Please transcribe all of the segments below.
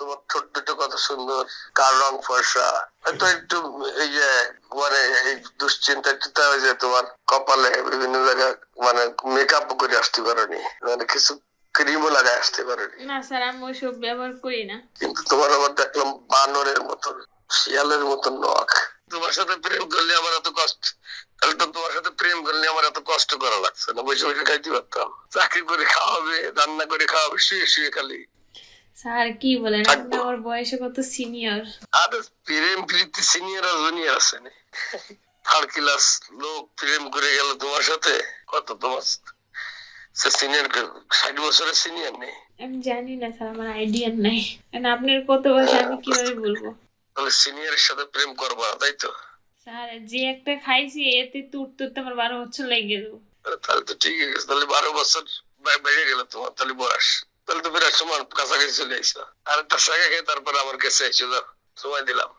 তোমার ঠোঁট দুটো কত সুন্দর কার রং ফর্সা। হয়তো একটু এই যে মানে এই দুশ্চিন্তা যে তোমার কপালে বিভিন্ন জায়গায় মানে মেকআপ করে আসতে পারোনি মানে কিছু ক্রিমও লাগায় আসতে পারোনি। না স্যার আমি ওইসব ব্যবহার করি না। কিন্তু তোমার আবার দেখলাম বানরের মতন শিয়ালের মতন নখ। তোমার সাথে প্রেম করলে আমার এত কষ্ট তাহলে তো তোমার সাথে প্রেম করলে আমার এত কষ্ট করা লাগছে না বসে বসে খাইতে পারতাম। চাকরি করে খাওয়াবে রান্না করে খাওয়াবে শুয়ে শুয়ে খালি। স্যার কি বলেন? আপনি আমার বয়সে কত সিনিয়র আর প্রেম প্রীতি সিনিয়র আর জুনিয়র আছে না। থার্ড ক্লাস লোক প্রেম করে গেল তোমার সাথে। কত তোমার সে সিনিয়র ষাট বছরের সিনিয়র নেই আমি জানি না স্যার আমার আইডিয়া নাই। কারণ আপনার কত বয়স আমি কীভাবে বলব? তাহলে সিনিয়রের সাথে প্রেম করবা তাই তো? স্যার যে একটা খাইছি এতে তো উঠতে উঠতে আমার বারো বছর লেগে যাব তাহলে তো ঠিক আছে। তাহলে বারো বছর বেড়ে গেল তোমার তাহলে বয়স। তাহলে তো বিরাট সময় কাছাকাছি চলে আইসো। আর একটা জায়গা খেয়ে তারপর আমার কাছে যাও সময় দিলাম।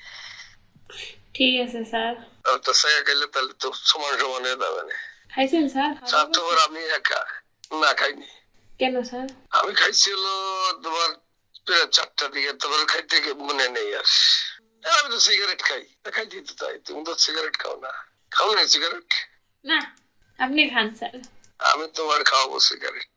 ঠিক আছে স্যার। আর একটা জায়গা খেলে তাহলে তো সমান সমান হয়ে যাবে না। খাইছেন স্যার? চার তোমার আমি একা না খাইনি। কেন স্যার? আমি খাইছি হলো তোমার প্রায় চারটা দিকে তোমার খাইতে মনে নেই আর। আমি তো সিগারেট খাই। তা খাইতে তো তাই তুমি তো সিগারেট খাও না। খাও না সিগারেট না আপনি খান স্যার। আমি তোমার খাওয়াবো সিগারেট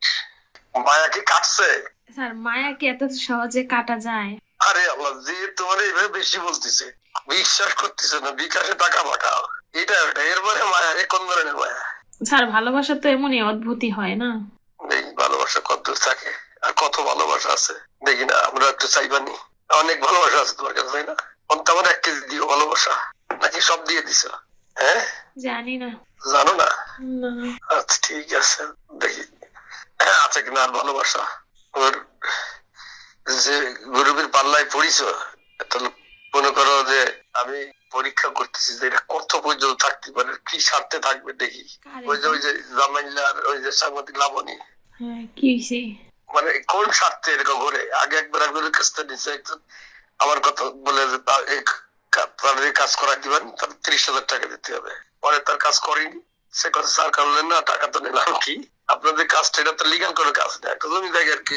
মায়া কি কাটছে? স্যার মায়াকে এত সহজে কাটা যায়? আরে আল্লাহ যে তোমার এইভাবে বেশি বলতেছে বিশ্বাস করতেছে না বিকাশে টাকা পাঠাও। এটা ওটা এরপরে মায়া এ কোন ধরনের মায়া? স্যার ভালোবাসা তো এমনই অদ্ভুতই হয় না? দেখি ভালোবাসা কত থাকে আর কত ভালোবাসা আছে। দেখি না আমরা একটু চাইবানি অনেক ভালোবাসা আছে তোমার কাছে তাই না? এক কেজি দিও ভালোবাসা নাকি সব দিয়ে দিছ? হ্যাঁ? জানি না। জানো না। আচ্ছা ঠিক আছে দেখি। কিনা আর ভালোবাসা। ওর যে গরিবের পাল্লায় পড়িছ তাহলে মনে করো যে আমি পরীক্ষা করতেছি যে এটা কত পর্যন্ত থাকতে পারে কি স্বার্থে থাকবে দেখি। ওই যে ওই যে জামাইলার ওই যে সাংবাদিক লাবণী। হ্যাঁ মানে কোন স্বার্থে এরকম ঘুরে আগে একবার একজনের কাছ থেকে নিচে একজন আমার কথা বলে যে তার কাজ করা দিবেন তার ত্রিশ হাজার টাকা দিতে হবে। পরে তার কাজ করেনি। সে কথা স্যার করলেন না টাকা তো নিলাম কি? আপনাদের কাজটা এটা তো লিগাল করে কাজ না। একটা জমি জায়গার কি